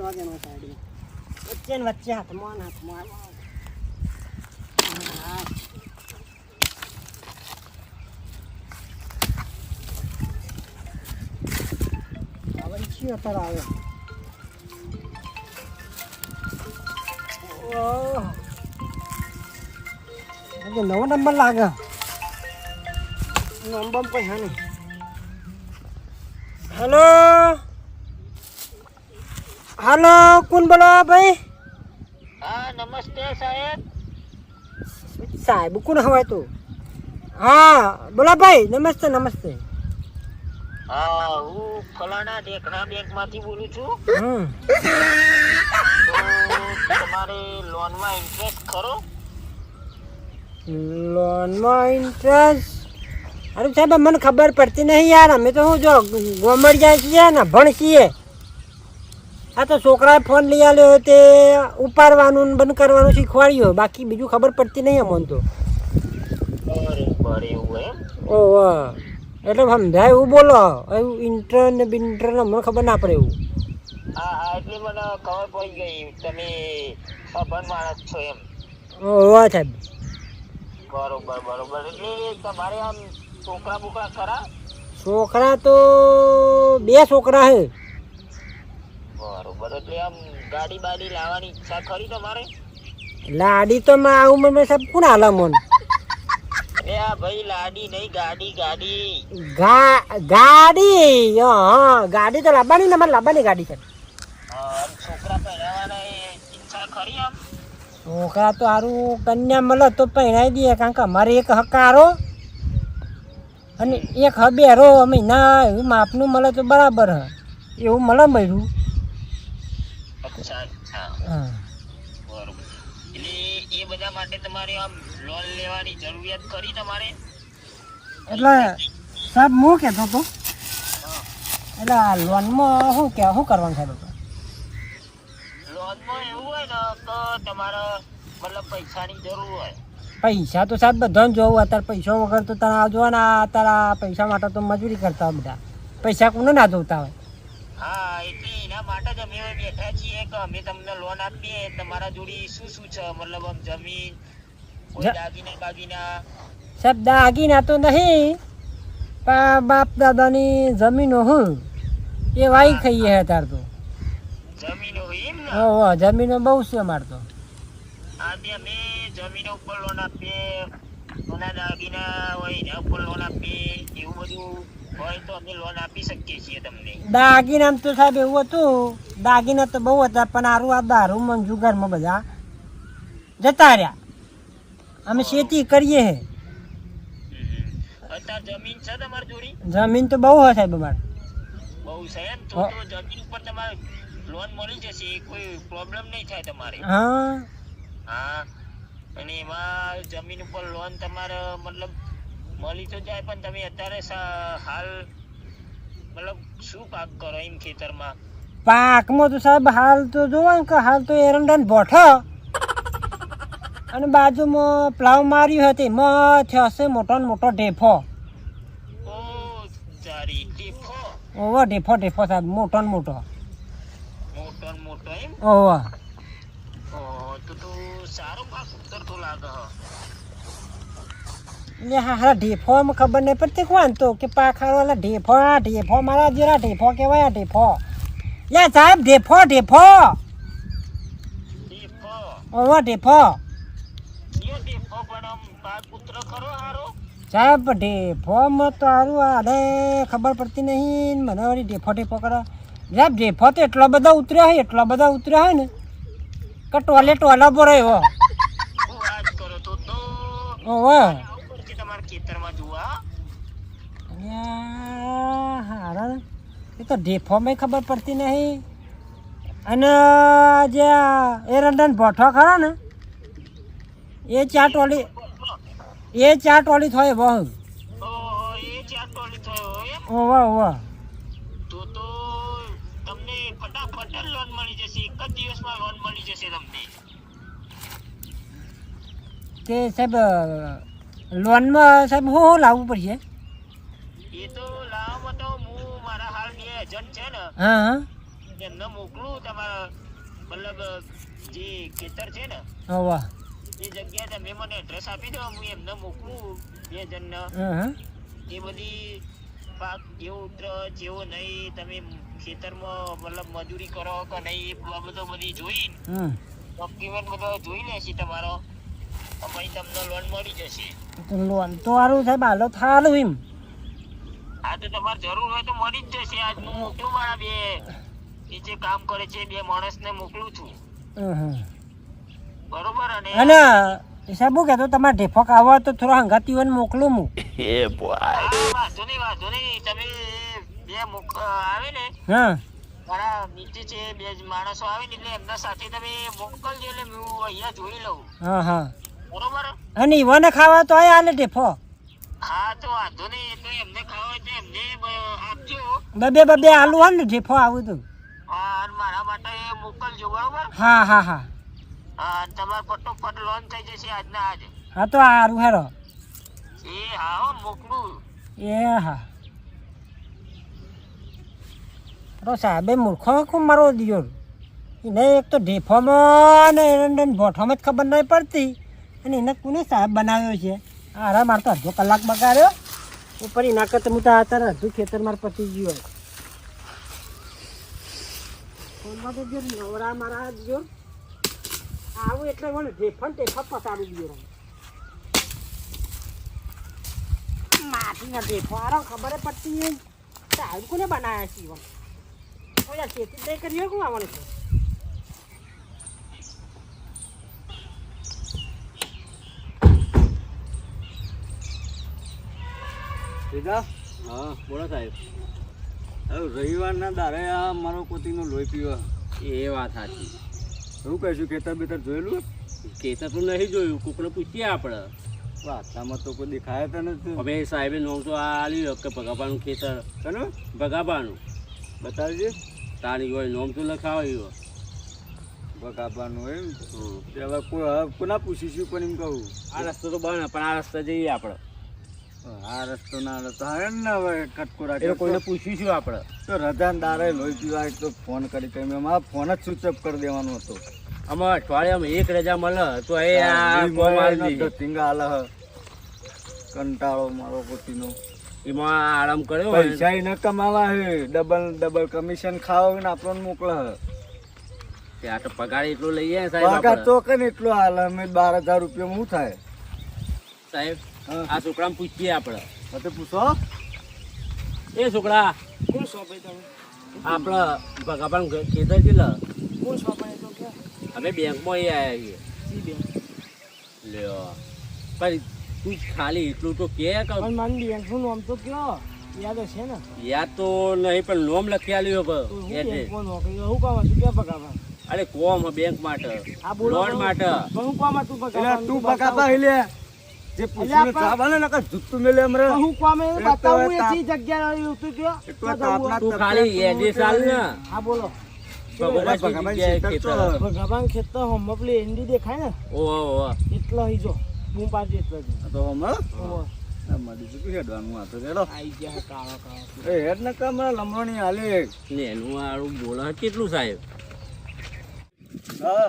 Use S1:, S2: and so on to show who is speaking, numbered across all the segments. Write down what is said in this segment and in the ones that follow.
S1: પેલો જણો સાઈડ વચ્ચે ને વચ્ચે હાથમાં ને હાથમાં હા. હવે ઈચ્છ્યું અત્યારે આવ્યો ઓહ. આજે નવો નંબર લાગે નંબર પણ હા નહીં હેલો હાલો કોણ બોલો ભાઈ?
S2: હા નમસ્તે સાહેબ.
S1: સાહેબ કોણ હવાય તું? હા બોલો ભાઈ નમસ્તે નમસ્તે.
S2: હા હું ફલાણા દેખણા બેંકમાંથી બોલું છું. તમારે લોનમાં ઇન્ટરેસ્ટ ખરો?
S1: લોનમાં ઇન્ટરેસ્ટ અરે સાહેબ મને ખબર પડતી નહીં યાર. અમે તો હું જો ગોમડ જાય છીએ ને ભણ છીએ આ તો છોકરાએ ફોન લઈ આવ્યો તે ઉપાડવાનું બંધ કરવાનું શીખવાડ્યું બાકી બીજું ખબર પડતી નહીં અમોન તો. ઓહો એટલે સમજાય એવું બોલો. એવું ઇન્ટર ને બિન્ટર ને મને ખબર ના પડે એવું.
S2: એટલે મને ખબર પડી ગઈ. તમે અભણ માણસ છો એમ.
S1: ઓહો સાહેબ.
S2: બરોબર બરોબર. એટલે તમારે આમ છોકરા બોકરા ખરા?
S1: છોકરા તો બે છોકરા હે
S2: બરોબર. એટલે આમ ગાડી બાડી લાવવાની ઈચ્છા ખરી તમારે?
S1: લાડી તો માં આવું મને સાહેબ કોણ હાલા મન
S2: અરે આ ભાઈ લાડી નહીં ગાડી ગાડી.
S1: ગા ગાડી? હા ગાડી તો લાવવાની ને મને લાવવાની ગાડી છે.
S2: હા, છોકરા પહેરાવાના એ ઈચ્છા ખરી આમ?
S1: છોકરા તો સારું કન્યા મળે તો પહેરાવી દઈએ કારણ કે અમારે એક હકારો અને એક હબેરો અમે ના એવું માપનું મળે તો બરાબર હ. એવું મળે મળ્યું.
S2: અચ્છા
S1: હા.
S2: બરોબર. એટલે એ બધા માટે તમારે આમ લોન લેવાની જરૂરિયાત કરી તમારે?
S1: એટલે સાહેબ હું કહેતો હતો એટલે આ લોનમાં શું કે શું કરવાનું સાહેબ?
S2: લોનમાં એવું હોય ને તો તમારે મતલબ પૈસાની જરૂર હોય.
S1: પૈસા તો સાહેબ બધાને જોવું અત્યારે પૈસા વગર તો તારા જોવાના તારા પૈસા માટે તો મજૂરી કરતા હોય બધા. પૈસા કોને ના જોતા હોય?
S2: હા એટલે એના માટે જ અમે બેઠા છીએ કે અમે તમને લોન આપીએ. તમારા જોડે શું શું છે? મતલબ આમ જમીન કોઈ દાગીના બાગીના?
S1: સાહેબ દાગીના તો નહીં પણ બાપ દાદાની જમીનો હું એ વાઈ ખાઈએ હે તાર તો.
S2: જમીનો હોય એમ ને?
S1: હો જમીનો બહુ છે અમારે તો.
S2: આજે અમે જમીનો ઉપર લોન આપીએ સોના દાગીના હોય એના ઉપર લોન આપીએ એવું બધું. હોય તો અમે લોન આપી શકીએ છીએ તમને.
S1: દાગીના તો સાહેબ એવું હતું દાગીના તો બહુ હતા પણ આરું આ દારૂ મંજુ ઘરમાં બધા જતા રહ્યા. અમે ખેતી કરીએ હે.
S2: જમીન છે તમારી જોડે?
S1: જમીન તો બહુ સાહેબ અમારે.
S2: બહુ છે એમ? તો તો જમીન ઉપર તમારે લોન મળી જશે કોઈ પ્રોબ્લેમ નહીં થાય તમારે.
S1: હા.
S2: હા. અને એમાં જમીન ઉપર લોન તમારે મતલબ મળી તો જાય પણ તમે અત્યારે હાલ મતલબ શું પાક કરો એમ ખેતરમાં?
S1: પાકમાં તો સાહેબ હાલ તો જોવા કે હાલ તો એરંડાને બોઠો. અને બાજુમાં પ્લાવ માર્યું હતી એમાં થશે મોટો ને મોટો ઢેફો. ઓવા ઢેફો ઢેફો સાહેબ મોટો ને મોટો.
S2: મોટો ને મોટો એમ?
S1: ઓવો.
S2: ઓહો, તો તો સારો પાક ઉતરતો લાગે હ
S1: હા હા ઢેફો ખબર નહીં પડતી કોણ તો કે પાખારો ઢેફો આ ઢેફો મારા જેરા ઢેફો કહેવાય આ ઢેફો. લે સાહેબ ઢેફો ઢેફો.
S2: ટીફો
S1: ઢેફો. સાહેબ ઢેફોમાં તો સારું આડે ખબર પડતી નહીં મને વળી ઢેફો ઢેફો કરે. સાહેબ ઢેફો તો એટલો બધા ઉતર્યા હોય એટલા બધા ઉતર્યા હોય ને કે ટોલે ટોલા પર ઓવો
S2: આવું પડશે તમારા ખેતરમાં જોવા
S1: હારા એ તો ઢેફોમાં ખબર પડતી નહીં. અને જે એરંડન ભોઠો ખરો ને એ ચા ટોલી એ ચા ટોલી થાય બહુ. ઓવા ઓવા
S2: તો તો તમને ફટાફટ લોન મળી જશે. એક જ દિવસમાં લોન મળી જશે તમને.
S1: તે સાહેબ લોનમાં સાહેબ હું લાવવું પડશે
S2: એ તો લાવવામાં તો હું મારા હાલ બે એજન્ટ છે ને
S1: હા હા
S2: એમને મોકલું તમારા મતલબ જે ખેતર છે ને
S1: હવે
S2: એ જગ્યાએ તમે મને એડ્રેસ આપી દો હું એમને મોકલું બે જણને. એ બધી પાક જેવો ઉતર જેવો નહીં તમે ખેતરમાં મતલબ મજૂરી કરો કે નહીં એ બાબતો બધી જોઈ ડોક્યુમેન્ટ બધો જોઈ લેશે તમારો. પછી તમને લોન મળી જશે.
S1: લોન તો સારું સાહેબ હાલો થારું એમ.
S2: આ તો તમારે જરૂર હોય તો મળી જ જશે. આજ હું મોકલું મારા બે. એ જે કામ કરે છે બે માણસને મોકલું છું. બરોબર અને
S1: અને સાહેબ કે તો તમારે ઢેફક ખાવો હોય તો થોડો હોય મોકલું હું.
S2: હા, વાંધો નહીં વાંધો નહીં. તમે બે મોક આવે ને.
S1: હા.
S2: મારા નીચે છે બે માણસો આવે ને એટલે એમના સાથે તમે મોકલજો એટલે હું અહીંયા જોઈ લઉં.
S1: હા હા.
S2: બરોબર?
S1: અને ઈવાને ખાવા તો આય હાલે ઢેફો
S2: હા તો વાંધો નહીં એમને ખાવા છે એમને આપજો.
S1: બબે બબે આલુ હોય ને ઢેફો આવું તું.
S2: હા અને મારા માટે મોકલજો બરાબર?
S1: હા હા હા.
S2: હા તમારે ફટોફટ લોન થઈ જશે આજના આજે.
S1: હા તો સારું હેરો.
S2: એ હા હો, મોકલું.
S1: એ હા. તો સાહેબે મૂર્ખો ખૂબ મારો દિયો. એને એક તો ઢેફોમાં ને એરંડન ભોઠોમાં જ ખબર નહીં પડતી. અને એને કોને સાહેબ બનાવ્યો છે? અરે મારે તો અડધો કલાક બગાડ્યો. ઉપર એના કરતાં હું તો અત્યારે અડધું ખેતર મારે પતી ગયું ફોનમાં તો નવરા મારા જો. આવું એટલે મને ઢેફણ ટેફા પતાડી ગયો માટીના ઢેફો આરો ખબર પડતી સાહેબ કોને બનાવ્યા છે ઈવન? કોઈ ખેતી નહીં કરી કોણ આવવાનું છે?
S3: સીધા
S4: હા બોલો સાહેબ.
S3: હવે રવિવારના દારે આ મારો કોતીનો લોહી પીવા.
S4: એ વાત સાચી.
S3: શું કહીશું ખેતર બેતર જોયેલું
S4: ખેતર તો નહીં જોયું કોકને પૂછીએ આપણે.
S3: વાતામાં તો કોઈ દેખાય તો નથી.
S4: હવે સાહેબે તો આ આલ્યું કે ભગાબાનું ખેતર.
S3: કનું
S4: ભગાબાનું
S3: બતાવજે.
S4: તારી હોય નોમ તો લખાવ્યું
S3: ભગાબાનું એમ? હવે કોઈ કોના પૂછીશું પણ એમ કહું?
S4: આ રસ્તો તો બને પણ આ રસ્તા જઈએ આપણે.
S3: આ રસ્તો ના રસ્તો. હવે ને હવે કટકો
S4: એ કોઈને પૂછીશું આપણે?
S3: તો રજા દારે લોહી પીવા તો ફોન કરી કરી મેં મારા ફોન જ સ્વિચ ઓફ કરી દેવાનો હતો.
S4: આમાં અઠવાડિયામાં એક રજા મળે તો એ આ
S3: હાલે કંટાળો મારો કોતીનો
S4: એમાં આરામ કર્યો ને.
S3: પૈસા એને કમાવા હે. ડબલ ડબલ કમિશન ખાવ ને આપણને મોકલે હે.
S4: આ તો પગાર એટલો લઈએ ને સાહેબ
S3: પગાર. તો કે એટલો હાલ? અમે બાર હજાર રૂપિયા શું થાય?
S4: સાહેબ. આ છોકરાને પૂછીએ આપણે.
S3: બધે પૂછો.
S4: એ છોકરા
S1: કોણ સોંપે તમે?
S4: આપણે ભગવાન ખેતર છે
S1: કોણ સોંપે તો
S4: અમે બેંકમાં એ આવ્યા છીએ. લ્યો. પણ તું ખાલી એટલું તો કે
S1: પણ મારી બેંકનું નામ તો કયો? યાદ હશે ને?
S4: યાદ તો નહીં પણ નોમ લખી આલ્યો
S1: હું કામ હતું કે પગાવા
S4: અરે કોમ બેંક માટે. લોન માટે.
S1: હું કોમ
S3: તું
S1: પગાવા
S3: તું પગાવા એટલે જે પૂછીને
S1: પણ-
S3: સાબ આલે ને મેલે હમરે
S1: હું કામ એ
S3: એક તો
S1: બતાવું એથી જગ્યા ઉતરી ગયો
S3: તો તાપના
S4: તું ખાલી
S3: તું
S4: એડ્રેસ ને.
S1: હા બોલો.
S4: ભગવાન શું
S3: ભગવાન
S4: જગ્યાએ
S3: શીતળ
S4: ખેતર.
S3: તો-
S1: ભગવાન ખેતર હમ પેલી એંડી દેખાય ને?
S4: ઓ.
S1: એટલો હી જો બૂમ પાડજો એટલો
S3: તો હમણાં
S1: ઓહો.
S3: આ મારી શું હેડવાનું આ તો હેડો.
S1: આઈ ગયા કાળો કાળો.
S3: એ હેડ ને કામ હાલે.
S4: ને એનું બોલે કેટલું સાહેબ?
S3: હા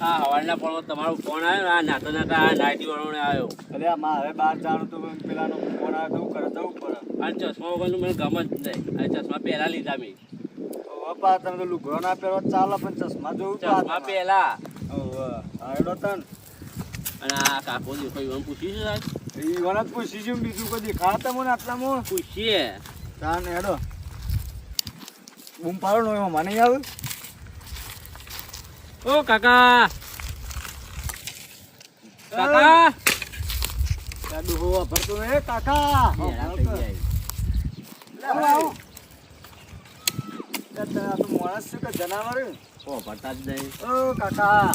S4: આ હવાના પણ તમારો ફોન આવ્યો આ નાતા નાતા આ નાઇટી વાળો આવ્યો.
S3: અલે આમાં હવે બહાર જવાનું તો પેલાનો ફોન આવે તો કરે જવું પડે
S4: આ ચશ્મા વગરનું મને ગમ જ નહીં. આ ચશ્મા પહેલા લીધા મેં.
S3: હવે તમે તો લુગડો ના પહેરો ચાલે પણ ચશ્મા જોવું
S4: ચશ્મા પહેલા.
S3: હેડો તન.
S4: અને આ કાકો દેખો પૂછ્યું છે સાહેબ?
S3: ઈ પૂછી પૂછીશું બીજું કોઈ દેખાડતા મને આટલામાં?
S4: પૂછીએ.
S3: તાન હેડો. બૂમ પાડો નો મને આવે
S4: ઓ કાકા. કાકા.
S3: ત્યાં ડોહો ભરતો એ. કાકા માણસ છે કે જનાવર
S4: ઓ ભરતા જ નહીં.
S3: ઓ કાકા.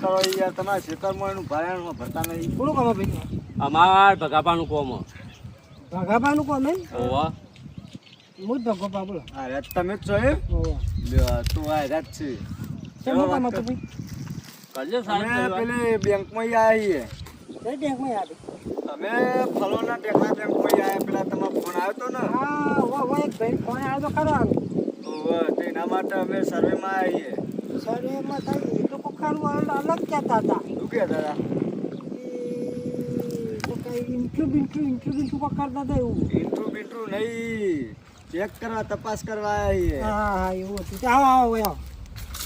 S3: કરો યાર તમારા ખેતરમાં એનું ભાયાનું ભરતા નહીં.
S1: કોનું કામ ભાઈ?
S4: અમાર ભગાપાનું કોમ.
S1: ભગાભાનું કામ એમ?
S4: ઓવા
S1: હું જ ભગોપા બોલો
S3: અરે તમે જ છો એ
S1: ઓહો.
S3: લ્યો, તું આ રાત છે.
S1: કામ હતું ભાઈ
S4: કરજો સાહેબ
S3: પેલી બેંકમાં આવીએ. આયા
S1: કઈ બેંકમાં
S3: અ, અમે ફલોના ટેકરા બેંકમાં આવ્યા પેલા તમારો ફોન આવ્યો તો ને?
S1: હા ઓ ઓ એક ભાઈ ફોન આવ્યો તો ખરો
S3: તો એના માટે અમે સર્વેમાં આવીએ.
S1: સર્વેમાં થાય એ તો કોઈ ખરું અલગ કહેતા હતા.
S3: શું કહેતા હતા?
S1: બિન્ટરવ્યુ કોઈ કરતા હતા એવું.
S3: ઇન્ટ્રુ બિન્ટ્રુ નહીં. ચેક કરવા તપાસ કરવા આવીએ
S1: હા હા એવું હતું. આવો આવો આવો.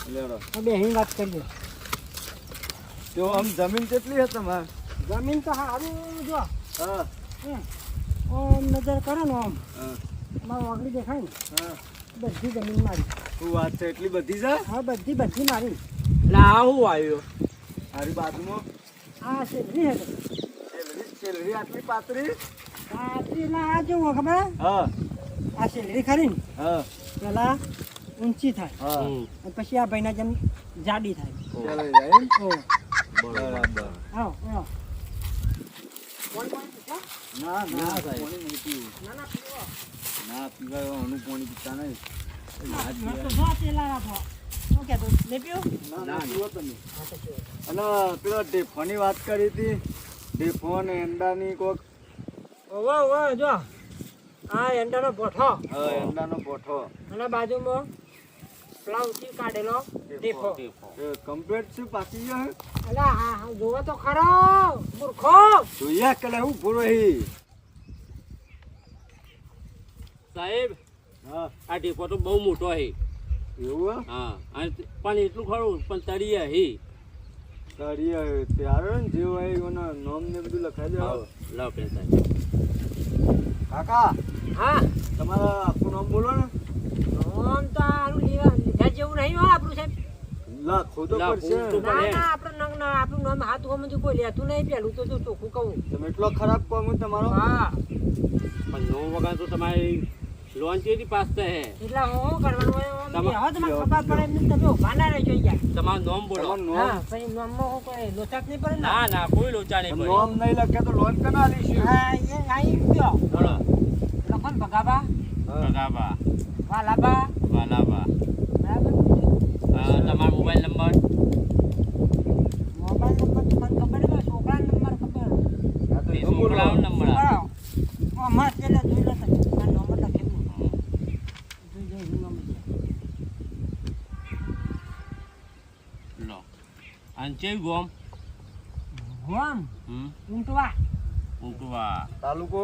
S3: લેડો.
S1: બે અહીં વાત કરીએ
S3: તો આમ જમીન કેટલી છે તમારે?
S1: જમીન તો સારું જો.
S3: હા.
S1: ઓમ નજર કરો ને આમ
S3: હા.
S1: મારું આગળ દેખાય ને.
S3: હા.
S1: બધી જમીન મારી.
S3: શું વાત છે? એટલી બધી છે?
S1: હા બધી બધી મારી.
S4: લા આવું આવ્યો?
S3: મારી બાજુમાં?
S1: આ શેરડી હે.
S3: સેલરી સેલરી આટલી પાતળી?
S1: ના આ જેવું ખબર? હે?
S3: હા
S1: આ શેરડી ખરી ને?
S3: હા.
S1: પેલા ઊંચી થાય.
S3: હા.
S1: અને પછી આ ભાઈના જેમ જાડી થાય.
S3: ચાલો જાય બરાબર.
S1: કોણ પૂછો?
S3: ના ના પાણી નહીં. પીવું
S1: ના ના પીવો.
S3: ના પીવાય એનું પાણી પીતા નહીં.
S1: હા.
S3: અને પેલો ઢેફોની વાત કરી હતી. ઢેફો ને એંડાની કોક.
S1: વાહ વાહ જો આ એંડાનો પોઠો
S3: હા, એંડાનો પોઠો
S1: અને બાજુમાં પ્લાવથી કાઢેલો દેખો
S3: એ કમ્પ્લીટ છે પાકી ગયો હે?
S1: અલા હા હા જોવો તો ખરો મૂર્ખો.
S3: જોઈએ કે હું હી.
S4: સાહેબ
S3: હા.
S4: આ ટેકો તો બહુ મોટો છે
S3: એવું હા?
S4: અને પણ એટલું ખરું પણ તળિયા હે.
S3: હવે તે આવે ને જે હોય એના નામ ને બધું લખાઈ દે
S4: લાવો સાહેબ.
S3: કાકા
S1: હા.
S3: તમારા આખું નામ બોલો ને.
S1: આમ તો આનું લેવા લીધા જેવું નહીં હો આપણું સાહેબ.
S3: લખો તો પડશે.
S1: ના ના આપણું નામ આપણું નામ હાથ હોમથી કોઈ લેતું નહીં. પેલું તો જો ચોખ્ખું કહું.
S3: તમે એટલો ખરાબ કામ તમારો?
S1: હા.
S4: પણ નો વગર તો તમારી લોન કેવી પાસ થાય?
S1: એટલે હું કરવાનું હોય? આમ તમને ખબર પડે એમ તમે ઊભા ના રહેજો યાર
S4: તમારું નામ બોલો.
S1: હા પછી નામમાં હું કોઈ લોચાક નહીં પડે ના?
S4: ના કોઈ લોચા નહીં પડે.
S3: નામ નહીં લખે તો લોન કના આલીશું?
S1: હા એ આઈ ગયો.
S4: બોલો.
S1: ને ભગાબા.
S4: ભગાબા
S1: વાલાબા?
S4: વાલાબા.
S1: બરાબર?
S4: તમારો મોબાઈલ નંબર?
S1: મોબાઈલ નંબર તો મને ખબર નહીં છોકરા નંબર ખબર.
S4: છોકરાનો નંબર
S1: અમારે પેલા જોઈ લો તમે આ નંબર લખેલું જોઈ હું નંબર
S4: લો. અને ચેવી ગોમ?
S1: ગોમ? ઊંટવા
S4: ઊંટવા
S3: તાલુકો?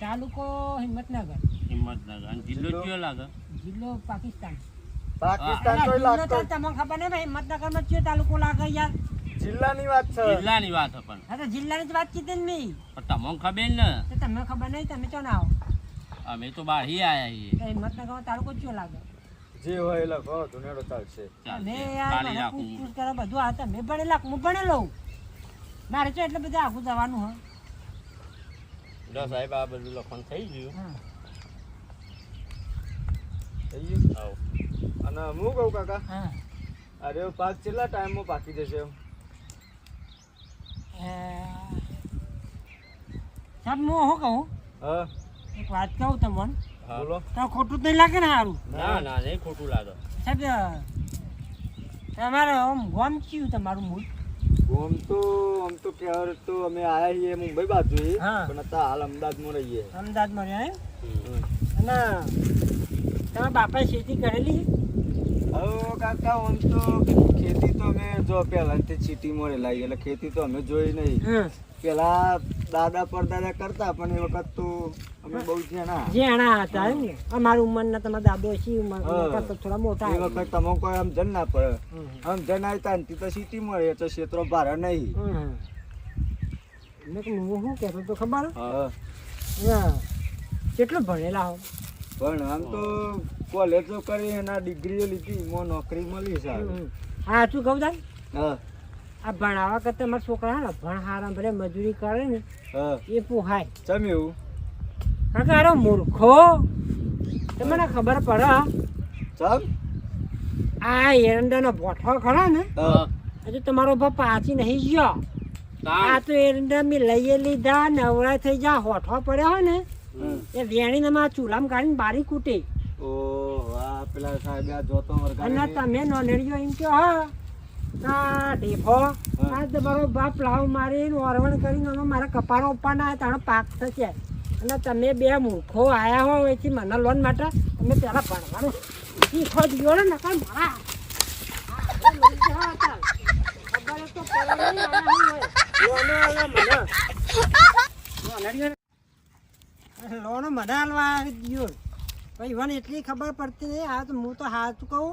S1: તાલુકો હિંમતનગર.
S4: હિંમતનગર. અને જિલ્લો? કયો લાગે?
S1: જિલ્લો પાકિસ્તાન.
S3: પાકિસ્તાન
S1: તો
S3: લાગતો
S1: તો તમને ખબર નહીં હિંમતનગરમાં કયો તાલુકો લાગે યાર?
S3: જિલ્લાની વાત છે.
S4: જિલ્લાની વાત છે પણ.
S1: હા તો જિલ્લાની જ વાત કીધી ને મેં
S4: પણ તમને ખબર ને?
S1: તો તમને ખબર નહીં તમે ચો ના આવો.
S4: અમે તો બહાર હી આયા છીએ.
S1: હિંમતનગર હિંમતનગરમાં તાલુકો કયો લાગે?
S3: જે હોય એલા લખો ધુનેડો ચાલશે
S1: મેં
S4: ચાલશે.
S1: યાર મને પૂછ પૂછ કરે બધું. આ તમે ભણેલા હું ભણેલો. મારે તો એટલે બધા આખું જવાનું હોય
S4: લો સાહેબ આ બધું લખવાનું થઈ ગયું
S1: હા
S3: થઈ ગયું
S4: આવો.
S3: અને હું કહું કાકા
S1: હા
S3: અરે પાક કેટલા ટાઈમમાં પાકી જશે એમ?
S1: સાહેબ હું શું કહું
S3: હા
S1: એક વાત કહું તમને.
S3: બોલો
S1: તો ખોટું નહીં લાગે ને સારું
S4: ના ના નહીં ખોટું લાગે
S1: સાહેબ તમારે આમ ગોમ કયું તમારું મૂળ
S3: આમ તો આમ તો કેર તો અમે આયા છીએ મુંબઈ બાજુ. પણ અત્યારે હાલ અમદાવાદમાં રહીએ.
S1: અમદાવાદમાં રહ્યા. અને તમારા બાપાએ ખેતી કરેલી?
S3: હવે કાકા આમ તો ખેતી તો અમે જો પહેલાથી સિટીમાં રહેલા એટલે ખેતી તો અમે જોઈ નહીં.
S1: પહેલાં
S3: પેલા દાદા પરદાદા કરતા પણ એ વખત તો અમે બહુ
S1: જેણા જેણા હતા એમ ને. અમારી ઉંમરના તમારા દાદો છે ઉંમર
S3: હા.
S1: થોડા મોટા
S3: એ વખત તમે કોઈ આમ જન ના પડે. આમ જન આવતા ને તો સિટીમાં મળે તો ક્ષેત્રો ભારે નહીં.
S1: મેં હું શું કહેતો તો ખબર?
S3: હા.
S1: હા. કેટલું ભણેલા હો?
S3: પણ આમ તો કોલેજો કરી એના ડિગ્રીઓ લીધી એમાં નોકરી મળી સારું.
S1: હા શું કહું તાર
S3: હા.
S1: આ ભણાવવા કરતા મારા છોકરા ને ભણ હારા ભલે મજૂરી કરે ને એ પોહાય.
S3: ચમ એવું?
S1: કારણ કે આરો મૂર્ખો. તમને ખબર પડે?
S3: ચમ?
S1: આ એરંડાનો ભોઠો ખરો ને હજુ તમારો બાપ પાછી નહીં ગયો. આ તો એરંડા મેં લઈએ લીધા નવરા થઈ જા હોઠો પડ્યો હોય ને. એ વેણીને માં ચૂલામાં કાઢીને બારી કૂટી.
S3: ઓહ આ પેલા સાહેબ આ જોતો
S1: અને તમે નોંધણીઓ એમ કહો હા. આ ઢેફો આ તમારો બાપ લાવ મારીને ઓરવણ કરીને અમે મારા કપાળો ઉપરના તાણો પાક થશે. અને તમે બે મૂર્ખો આવ્યા હો એથી મને લોન માટે તમે પહેલાં ભણવાનું. શીખો ને મારા મરી ગયા આયા હું હોય. લોનો મને. હાલવા આવી ગયો. ભાઈ મને એટલી ખબર પડતી નહીં આ તો હું તો હાથ કહું.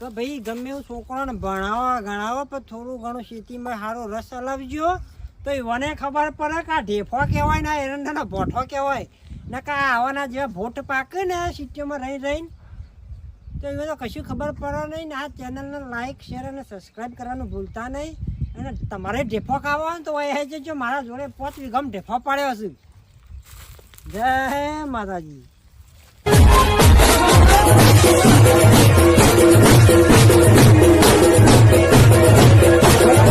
S1: તો ભાઈ, ગમે એવું છોકરાને ભણાવવા ગણાવો, પણ થોડું ઘણું ખેતીમાં સારો રસ અલાવજો તો એ મને ખબર પડે કે આ ઢેફો કહેવાય ને એરંડાનો ભોઠો કહેવાય. ને કાં આવવાના જેવા ભોટ પાકે ને સિટીઓમાં રહી રહીને. તો એ તો કશું ખબર પડે નહીં ને આ ચેનલને લાઇક શેર અને સબસ્ક્રાઈબ કરવાનું ભૂલતા નહીં. અને તમારે ઢેફો ખાવો હોય ને તો એ જજો, મારા જોડે પોત વિગમ ઢેફો પાડ્યો હશે જય માતાજી. Thank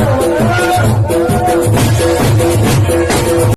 S1: you.